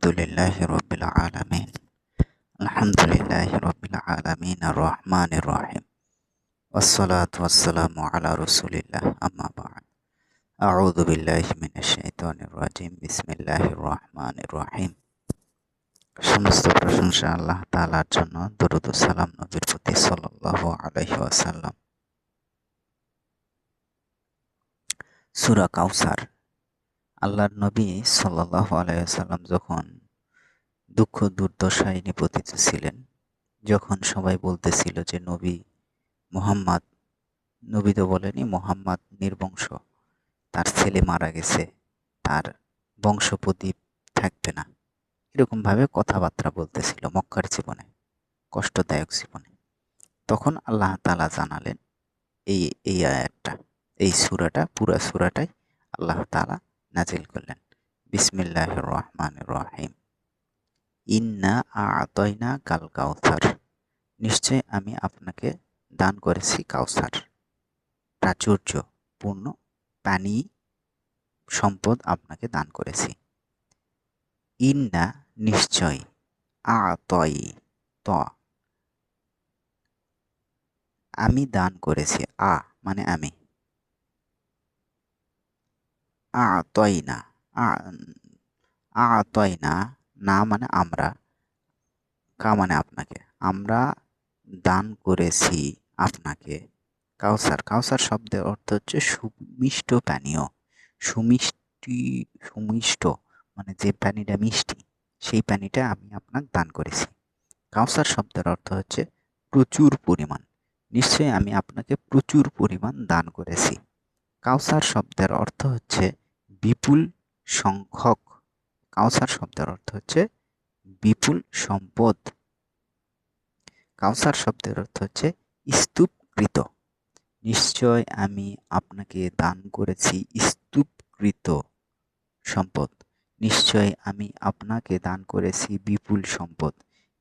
الحمد لله رب العالمين الحمد لله رب العالمين الرحمن الرحيم والصلاة والسلام على رسول الله أما بعد أعوذ بالله من الشيطان الرجيم بسم الله الرحمن الرحيم সমস্ত প্রশংসা আল্লাহ তাআলার জন্য দরুদ ও সালাম নবীর প্রতি সাল্লাল্লাহু আলাইহি ওয়াসাল্লাম সূরা কাউসার আল্লাহর নবী সাল্লাহ আলাইসাল্লাম যখন দুঃখ দুর্দশায় নিপতিত ছিলেন, যখন সবাই বলতেছিল যে, নবী মোহাম্মদ, নবী তো বলেনি, মোহাম্মদ নির্বংশ, তার ছেলে মারা গেছে, তার বংশপ্রদীপ থাকবে না। এরকমভাবে কথাবার্তা বলতেছিল মক্কার জীবনে, কষ্টদায়ক জীবনে। তখন আল্লাহ তালা জানালেন, এই এই আয়াতটা, এই সুরাটা, পুরা সুরাটাই আল্লাহ তালা নাজিল করলেন। বিসমিল্লাহ রহমান রহিম। ইন্না আতয়না কাল কাউসার। নিশ্চয় আমি আপনাকে দান করেছি কাউসার। প্রাচুর্য পূর্ণ পানি সম্পদ আপনাকে দান করেছি। ইন্না নিশ্চয় আতয় ত আমি দান করেছি, আ মানে আমি। আতয়না আতয়না, না মানে আমরা, কা মানে আপনাকে, আমরা দান করেছি আপনাকে। কাউসার কাউসার শব্দের অর্থ হচ্ছে সুমিষ্ট পানীয়, সুমিষ্টি, সুমিষ্ট মানে যে পানিটা মিষ্টি, সেই পানিটা আমি আপনাকে দান করেছি। কাউসার শব্দের অর্থ হচ্ছে প্রচুর পরিমাণ, নিশ্চয়ই আমি আপনাকে প্রচুর পরিমাণ দান করেছি। কাউসার শব্দের অর্থ হচ্ছে বিপুল সংখ্যক কাউসার শব্দের অর্থ হচ্ছে বিপুল সম্পদ। কাউসার শব্দের অর্থ হচ্ছে স্তূপকৃত। নিশ্চয় আমি আপনাকে দান করেছি স্তূপকৃত সম্পদ। নিশ্চয় আমি আপনাকে দান করেছি বিপুল সম্পদ।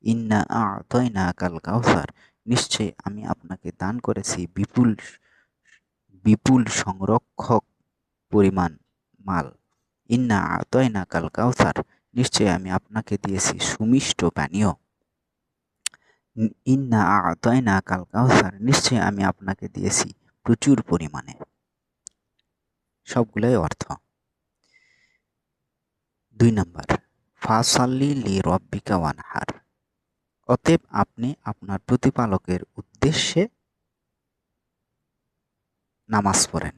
ইন্না আতয়না কাল কাউসার। নিশ্চয় আমি আপনাকে দান করেছি বিপুল বিপুল সংরক্ষক পরিমাণ। মাল। ইন্না আতয়না কাল কাউসার, নিশ্চয় আমি আপনাকে দিয়েছি সুমিষ্ট পানীয়। ইন্না আতয়না কাল কাউসার, নিশ্চয় আমি আপনাকে দিয়েছি প্রচুর পরিমাণে। সবগুলোই অর্থ। দুই নম্বর, ফাসাল্লি লি রব্বিকা ওয়ানহার। অতএব আপনি আপনার প্রতিপালকের উদ্দেশ্যে নামাজ পড়েন,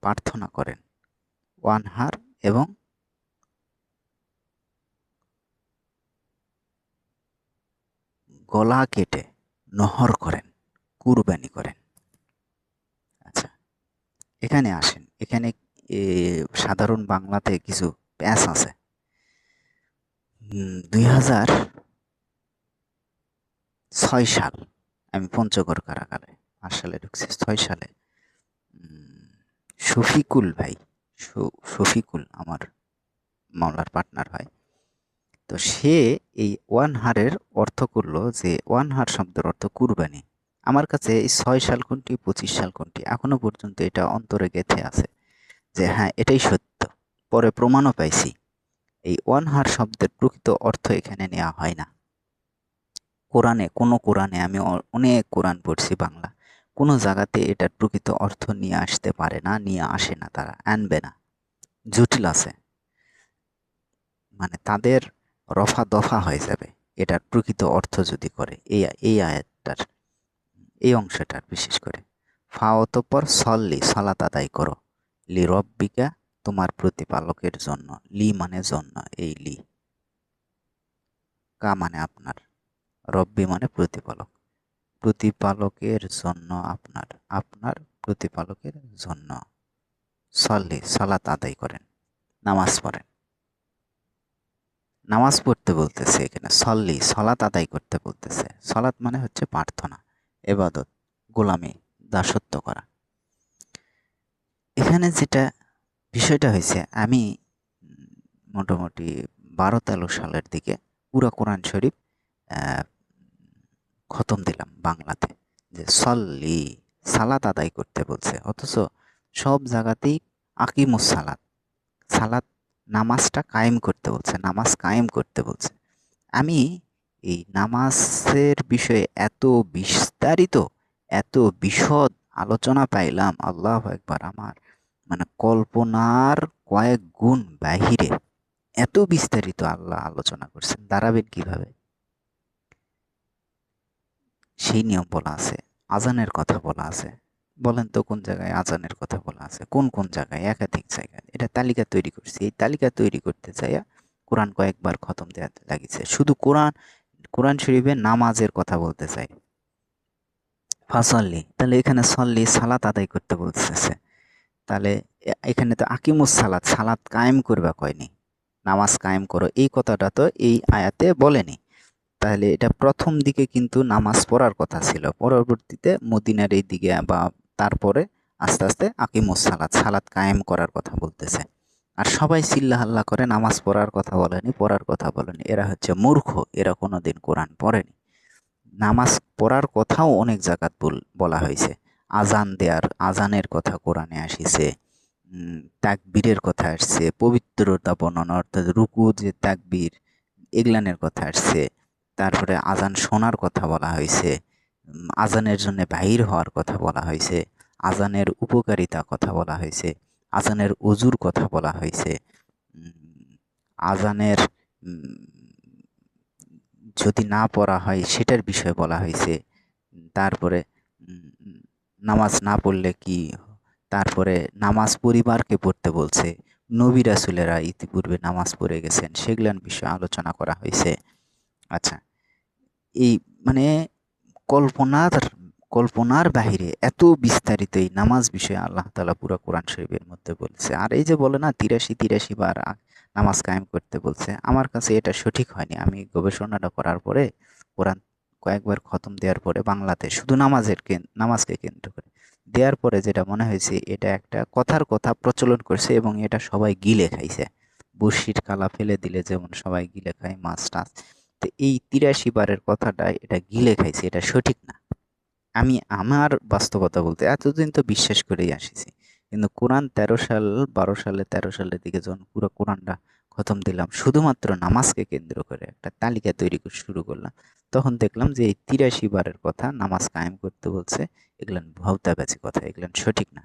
প্রার্থনা করেন। ওয়ানহার এবং গলা কেটে নহর করেন, কুরবানি করেন। আচ্ছা এখানে আসেন। এখানে সাধারণ বাংলাতে কিছু প্যাস আছে। দুই হাজার ছয় সাল, আমি পঞ্চগড় কারাগারে, পাঁচ সালে ঢুকছি, ছয় সালে। শফিকুল ভাই শফিকুল আমার মামলার পার্টনার হয়। তো সে এই ওয়ান হারের অর্থ করল যে, ওয়ান হার শব্দের অর্থ কুরবানি। আমার কাছে এই ছয় সাল কোনটি, পঁচিশ সাল কোনটি, এখনও পর্যন্ত এটা অন্তরে গেথে আছে যে হ্যাঁ এটাই সত্য। পরে প্রমাণও পাইছি। এই ওয়ান হার শব্দের প্রকৃত অর্থ এখানে নেওয়া হয় না। কোরআনে, কোনো কোরআনে আমি অনেক কোরআন পড়ছি বাংলা। কোনো জায়গাতে এটার প্রকৃত অর্থ নিয়ে আসতে পারে না, নিয়ে আসে না তারা, আনবে না। জটিল আছে। মানে তাদের রফা দফা হয়ে যাবে, এটার প্রকৃত অর্থ যদি করে, এই এই আয়াতটার, এই অংশটার বিশেষ করে। ফা অতপর সল্লি, সলাত আদায় করো। লি রব্বিকা, তোমার প্রতিপালকের জন্য। লি মানে জন্য, এই লি। কা মানে আপনার। রব্বি মানে প্রতিপালক। প্রতিপালকের জন্য আপনার আপনার প্রতিপালকের জন্য। সল্লি, সালাত আদায় করেন, নামাজ পড়েন। নামাজ পড়তে বলতেছে এখানে, সল্লি, সলাত আদায় করতে বলতেছে। সলাত মানে হচ্ছে প্রার্থনা, এবাদত, গোলামি, দাসত্ব করা। এখানে যেটা বিষয়টা হয়েছে, আমি মোটামুটি বারো তেরো সালের দিকে পুরা কোরআন শরীফ খতম দিলাম বাংলাতে। যে সল্লি, সালাত আদায় করতে বলছে। অথচ সব জায়গাতেই আকিমুস সালাত সালাত নামাজটা কায়েম করতে বলছে, নামাজ কায়েম করতে বলছে। আমি এই নামাজের বিষয়ে এত বিস্তারিত, এত বিশদ আলোচনা পাইলাম, আল্লাহ একবার আমার মানে কল্পনার কয়েক গুণ বাহিরে এত বিস্তারিত আল্লাহ আলোচনা করছেন। দাঁড়াবেন কীভাবে? সেই নিয়ম বলা আছে। আজানের কথা বলা আছে। বলেন তো কোন জায়গায় আজানের কথা বলা আছে? কোন কোন জায়গায়? একাধিক জায়গায়। এটা তালিকা তৈরি করছি। এই তালিকা তৈরি করতে চাইয়া কোরআন কয়েকবার খতম দেওয়া লাগিছে। শুধু কোরআন কোরআন শরীফে নামাজের কথা বলতে চাই। ফাসল্লি। তাহলে এখানে সল্লি সালাত আদায় করতে বলতেছে। তাহলে এখানে তো আকিমুস সালাত। সালাত কায়েম করবা কয়নি? নামাজ কায়েম করো। এই কথাটা তো এই আয়াতে বলেনি। তাহলে এটা প্রথম দিকে কিন্তু নামাজ পড়ার কথা ছিল। পরবর্তীতে মদিনার এই দিকে বা তারপরে আস্তে আস্তে আকিমুস সালাত সালাত কায়েম করার কথা বলতেছে। আর সবাই চিল্লা হাল্লা করে নামাজ পড়ার কথা বলেনি, পড়ার কথা বলেনি। এরা হচ্ছে মূর্খ, এরা কোনো দিন কোরআন পড়েনি। নামাজ পড়ার কথাও অনেক জায়গাত বলা হয়েছে। আজান দেয়ার আজানের কথা কোরআনে আসিছে তাকবীরের কথা আসছে, পবিত্রতা বর্ণনা, অর্থাৎ রুকু, যে তাকবীর, এগলানের কথা আসছে। তারপরে আজান শোনার কথা বলা হয়েছে আজানের জন্য বাহির হওয়ার কথা বলা হয়েছে, আজানের উপকারিতা কথা বলা হয়েছে, আজানের অজুর কথা বলা হয়েছে আজানের যদি না পড়া হয় সেটার বিষয়ে বলা হয়েছে, তারপরে নামাজ না পড়লে কি, তারপরে নামাজ পরিবারকে পড়তে বলছে, নবী রাসুলেরা ইতিপূর্বে নামাজ পড়ে গেছেন সেগুলান বিষয়ে আলোচনা করা হয়েছে। আচ্ছা। এই মানে কল্পনার কল্পনার বাহিরে এত বিস্তারিত এই নামাজ বিষয়ে আল্লাহ তালা পুরা কোরআন শরীফের মধ্যে বলছে। আর এই যে বলে না, তিরাশি তিরাশি বার নামাজ কায়েম করতে বলছে, আমার কাছে এটা সঠিক হয়নি। আমি গবেষণাটা করার পরে, কোরআন কয়েকবার খতম দেওয়ার পরে বাংলাতে শুধু নামাজের নামাজকে কেন্দ্র করে দেওয়ার পরে যেটা মনে হয়েছে, এটা একটা কথার কথা প্রচলন করছে এবং এটা সবাই গিলে খাইছে। বর্ষির কালা ফেলে দিলে যেমন সবাই গিলে খায়, মাছ, টাছ তো এই তিরাশি বারের কথাটা এটা গিলে খাইছে, এটা সঠিক না। আমি আমার বাস্তবতা বলতে এতদিন তো বিশ্বাস করেই আসিছি, কিন্তু কোরআন তেরো সাল, বারো সালে, তেরো সালের দিকে যখন পুরো কোরআনটা খতম দিলাম, শুধুমাত্র নামাজকে কেন্দ্র করে একটা তালিকা তৈরি শুরু করলাম, তখন দেখলাম যে এই তিরাশি বারের কথা নামাজ কায়েম করতে বলছে, এগুলান ভৌতাবাজি কথা, এগুলান সঠিক না।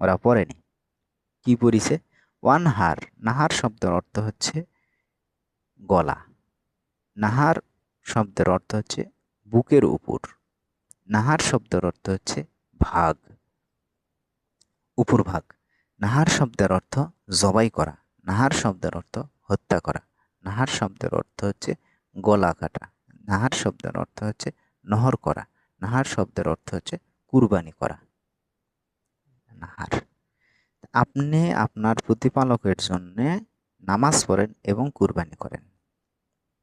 ওরা পড়েনি। কি পড়িছে? ওয়ান হার নাহার শব্দের অর্থ হচ্ছে গলা। নাহার শব্দের অর্থ হচ্ছে বুকের উপর। নাহার শব্দের অর্থ হচ্ছে ভাগ। উপর ভাগ নাহার শব্দের অর্থ জবাই করা। নাহার শব্দের অর্থ হত্যা করা। নাহার শব্দের অর্থ হচ্ছে গলা কাটা। নাহার শব্দের অর্থ হচ্ছে নহর করা। নাহার শব্দের অর্থ হচ্ছে কুরবানি করা। নাহার। আপনি আপনার প্রতিপালকের জন্য নামাজ পড়েন এবং কুরবানি করেন।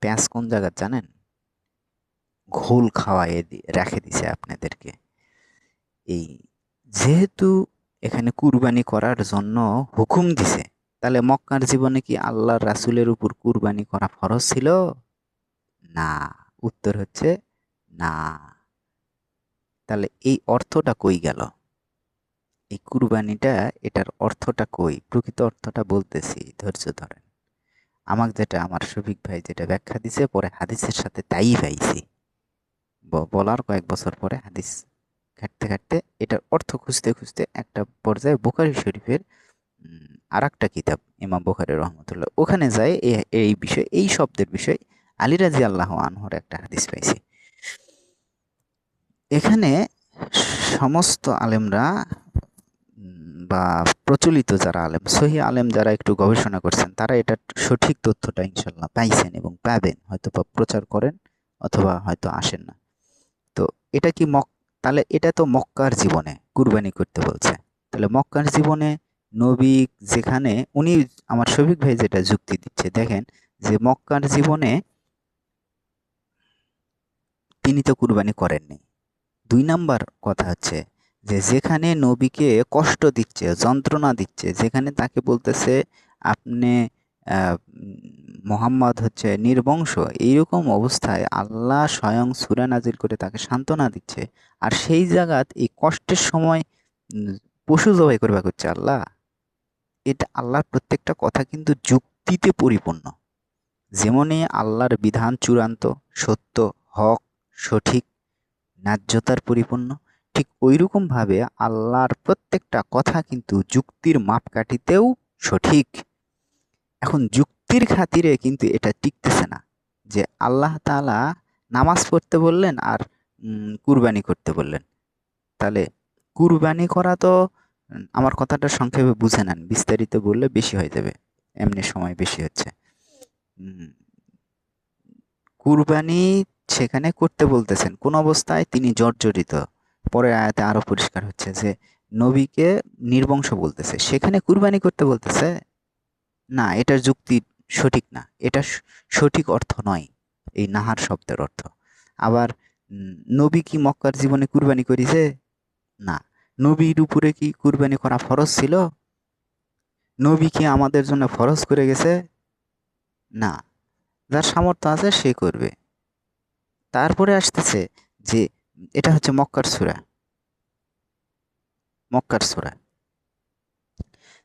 পেঁয়াজ কোন জায়গা জানেন? ঘোল খাওয়াইয়ে রেখে দিছে আপনাদেরকে। এই যেহেতু এখানে কুরবানি করার জন্য হুকুম দিছে, তাহলে মক্কার জীবনে কি আল্লাহ রাসুলের উপর কুরবানি করা ফরজ ছিল? না। উত্তর হচ্ছে না। তাহলে এই অর্থটা কই গেল? এই কুরবানিটা এটার অর্থটা কই? প্রকৃত অর্থটা বলতেছি, ধৈর্য ধরেন। আমাকে যেটা আমার শফিক ভাই যেটা ব্যাখ্যা দিছে, পরে হাদিসের সাথে তাই পাইছি। বলার কয়েক বছর পরে হাদিস ঘাটতে ঘাটতে এটার অর্থ খুঁজতে খুঁজতে একটা পর্যায়ে বোখারি শরীফের আর একটা কিতাব, ইমাম বোখারি রহমতুল্লাহ, ওখানে যায় এই বিষয়, এই শব্দের বিষয় আলী রাজি আল্লাহ আনহর একটা হাদিস পাইছি। এখানে সমস্ত আলেমরা বা প্রচলিত যারা আলেম, সহি আলেম যারা একটু গবেষণা করছেন, তারা এটা সঠিক তথ্যটা ইনশাল্লাহ পাইছেন এবং পাবেন। হয়তো বা প্রচার করেন অথবা হয়তো আসেন না। তো এটা কি মক, তাহলে এটা তো মক্কার জীবনে কুরবানি করতে বলছে। তাহলে মক্কার জীবনে নবী যেখানে, উনি আমার শফিক ভাই যেটা যুক্তি দিচ্ছে, দেখেন যে মক্কার জীবনে তিনি তো কুরবানি করেননি। দুই নাম্বার কথা হচ্ছে যে যেখানে নবীকে কষ্ট দিচ্ছে, যন্ত্রণা দিচ্ছে, যেখানে তাকে বলতেছে, আপনি মোহাম্মদ হচ্ছে নির্বংশ, এইরকম অবস্থায় আল্লাহ স্বয়ং সুরা নাজির করে তাকে সান্ত্বনা দিচ্ছে। আর সেই জায়গাত এই কষ্টের সময় পশু জবাই করবা করছে আল্লাহ। এটা আল্লাহর প্রত্যেকটা কথা কিন্তু যুক্তিতে পরিপূর্ণ। যেমনই আল্লাহর বিধান চূড়ান্ত, সত্য, হক, সঠিক, ন্যায্যতার পরিপূর্ণ ঠিক ওইরকম ভাবে আল্লাহর প্রত্যেকটা কথা কিন্তু যুক্তির মাপকাঠিতেও সঠিক। এখন যুক্তির খাতিরে কিন্তু এটা টিকতেছে না যে আল্লাহ তাআলা নামাজ পড়তে বললেন আর কুরবানি করতে বললেন। তাহলে কুরবানি করা তো, আমার কথাটা সংক্ষেপে বুঝে নেন, বিস্তারিত বললে বেশি হয়ে যাবে, এমনি সময় বেশি হচ্ছে। কুরবানি সেখানে করতে বলতেছেন, কোন অবস্থায় তিনি জর্জরিত। পরের আয়াতে আরও পরিষ্কার হচ্ছে যে, নবীকে নির্বংশ বলতেছে। সেখানে কুরবানি করতে বলতেছে, না, এটার যুক্তি সঠিক না। এটা সঠিক অর্থ নয়। এই নাহার শব্দের অর্থ। আবার নবী কি মক্কার জীবনে কুরবানি করেছে না। নবীর উপরে কি কুরবানি করা ফরজ ছিল? নবী কি আমাদের জন্য ফরজ করে গেছে? না। যার সামর্থ্য আছে সে করবে। তারপরে আসতেছে যে এটা হচ্ছে মক্কার সূরা। মক্কার সূরা।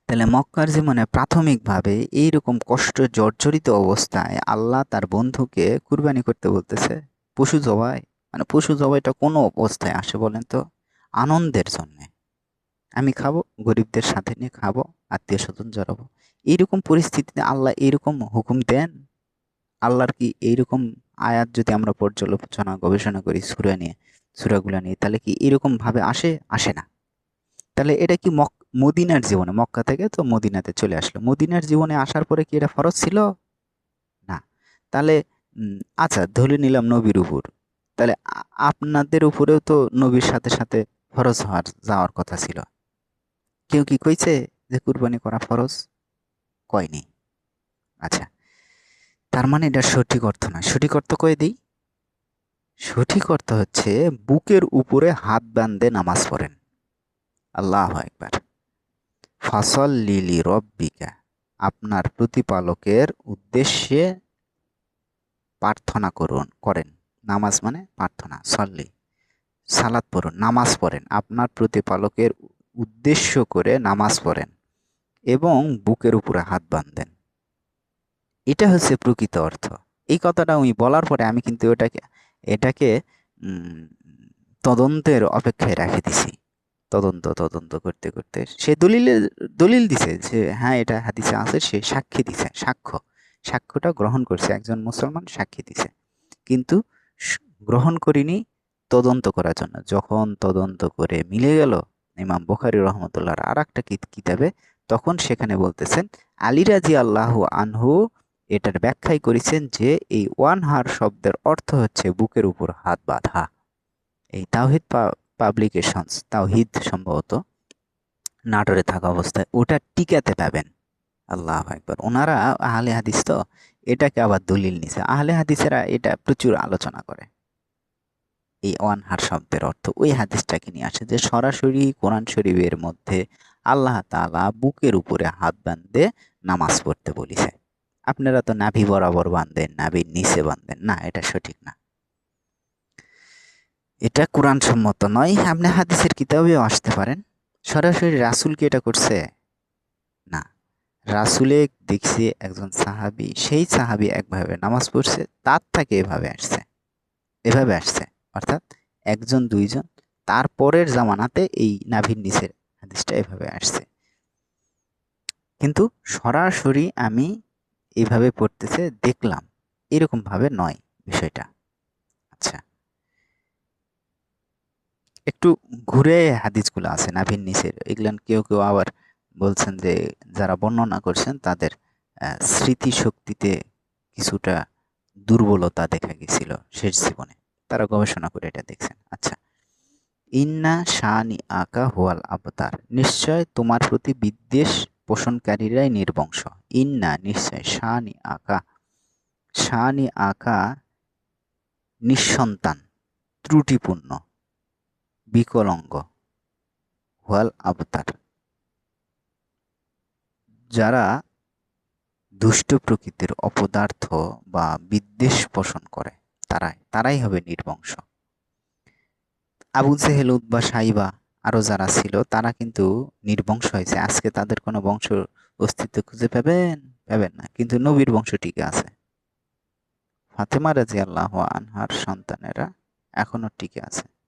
তাহলে মক্কার জীবনে প্রাথমিকভাবে এইরকম কষ্ট, জর্জরিত অবস্থায় আল্লাহ তার বন্ধুকে কুরবানি করতে বলতেছে। পশু জবাই। মানে পশু জবাইটা কোনো অবস্থায় আসে বলেন তো? আনন্দের জন্যে। আমি খাব, গরিবদের সাথে নিয়ে খাব আত্মীয় স্বজন জড়াবো। এইরকম পরিস্থিতিতে আল্লাহ এইরকম হুকুম দেন? আল্লাহর কি এইরকম আয়াত যদি আমরা পর্যালোচনা, গবেষণা করি সুরা নিয়ে সুরাগুলা নিয়ে, তাহলে কি এরকম ভাবে আসে? আসে না। তাহলে এটা কি মক, মদিনার জীবনে, মক্কা থেকে তো মদিনাতে চলে আসলো। মদিনার জীবনে আসার পরে কি এটা ফরজ ছিল? না। তাহলে আচ্ছা ধরে নিলাম নবীর উপর। তাহলে আপনাদের উপরেও তো নবীর সাথে সাথে ফরজ হওয়ার, যাওয়ার কথা ছিল। কেউ কি কইছে যে কুরবানি করা ফরজ? কয়নি। আচ্ছা। তার মানে এটা সঠিক অর্থ না সঠিক অর্থ কয়ে দিই সঠিক অর্থ হচ্ছে বুকের উপরে হাত বান্ধে নামাজ পড়েন। আল্লাহ একবার ফসল লিলি রব্বিকা আপনার প্রতিপালকের উদ্দেশ্যে প্রার্থনা করুন, করেন। নামাজ মানে প্রার্থনা, সল্লি। সালাত পড়ুন, নামাজ পড়েন। আপনার প্রতিপালকের উদ্দেশ্য করে নামাজ পড়েন এবং বুকের উপরে হাত বাঁধেন। এটা হচ্ছে প্রকৃত অর্থ। এই কথাটা উনি বলার পরে আমি কিন্তু ওটাকে এটাকে তদন্তের অপেক্ষায় রেখে দিছি। তদন্ত তদন্ত করতে করতে সে দলিলে দলিল দিছে যে হ্যাঁ এটা হাদিসে আছে, সে সাক্ষী দিছে, সাক্ষ্য। সাক্ষ্যটা গ্রহণ করছে, একজন মুসলমান সাক্ষী দিছে। কিন্তু গ্রহণ করিনি, তদন্ত করার জন্য। যখন তদন্ত করে মিলে গেল ইমাম বুখারী রহমতুল্লাহর আর একটা কিতাবে, তখন সেখানে বলতেছেন, আলী রাজি আল্লাহ আনহু এটার ব্যাখ্যাই করেছেন যে এই ওয়ান হার শব্দের অর্থ হচ্ছে বুকের উপর হাত বাঁধা। এই তাওহিদ পাবলিকেশনস তাওহিদ সম্ভবত নাটোরে থাকা অবস্থায় ওটা টিকাতে পাবেন। আল্লাহ একবার ওনারা আহলে হাদিস তো, এটাকে আবার দলিল নিছে। আহলে হাদিসেরা এটা প্রচুর আলোচনা করে। এই ওয়ান হার শব্দের অর্থ ওই হাদিসটাকে নিয়ে আসে যে সরাসরি কোরআন শরীফের মধ্যে আল্লাহ তাআলা বুকের উপরে হাত বাঁধে নামাজ পড়তে বলিছে। আপনারা তো নাভি বরাবর বাঁধেন, নাভির নিচে বাঁধেন। না, এটা সঠিক না। এটা কোরআন সম্মত নয়, আপনি হাদিসের কিতাবেও আসতে পারেন। সরাসরি রাসুল কি এটা করছে? না। রাসুলে দেখছি একজন সাহাবি, সেই সাহাবি একভাবে নামাজ পড়ছে, তার থেকে এভাবে আসছে। এভাবে আসছে, অর্থাৎ একজন, দুইজন তারপরের জামানাতে এই নাভির নিচের হাদিসটা এভাবে আসছে। কিন্তু সরাসরি আমি এইভাবে পড়তেছে, দেখলাম। এরকম ভাবে নয় বিষয়টা। আচ্ছা। একটু ঘুরে হাদিসগুলো আছে, নাভির নিচের। এগুলো কেউ কেউ আবার বলছেন যে, যারা বর্ণনা করছেন, তাদের স্মৃতিশক্তিতে কিছুটা দুর্বলতা দেখা গেছিল শেষ জীবনে। তারা গবেষণা করে এটা দেখছেন। আচ্ছা। ইন্না শানি আকা হোয়াল আবতার। নিশ্চয় তোমার প্রতি বিদ্বেষ পোষণকারীরাই নির্বংশ। ইন্না নিশ্চয় শানি আকা। শানি আকা নিঃসন্তান, ত্রুটিপূর্ণ, বিকলঙ্গ হোয়াল আবতার। যারা দুষ্ট প্রকৃতির অপদার্থ বা বিদ্বেষ পোষণ করে, তারাই তারাই হবে নির্বংশ। আবু জেহেল উদ্বা সাইবা আরও যারা ছিল, তারা কিন্তু নির্বংশ হয়েছে। আজকে তাদের কোনো বংশ অস্তিত্ব খুঁজে পাবেন? পাবেন না। কিন্তু নবীর বংশ টিকে আছে। ফাতেমা রাজি আল্লাহ আনহার সন্তানেরা এখনও টিকে আছে।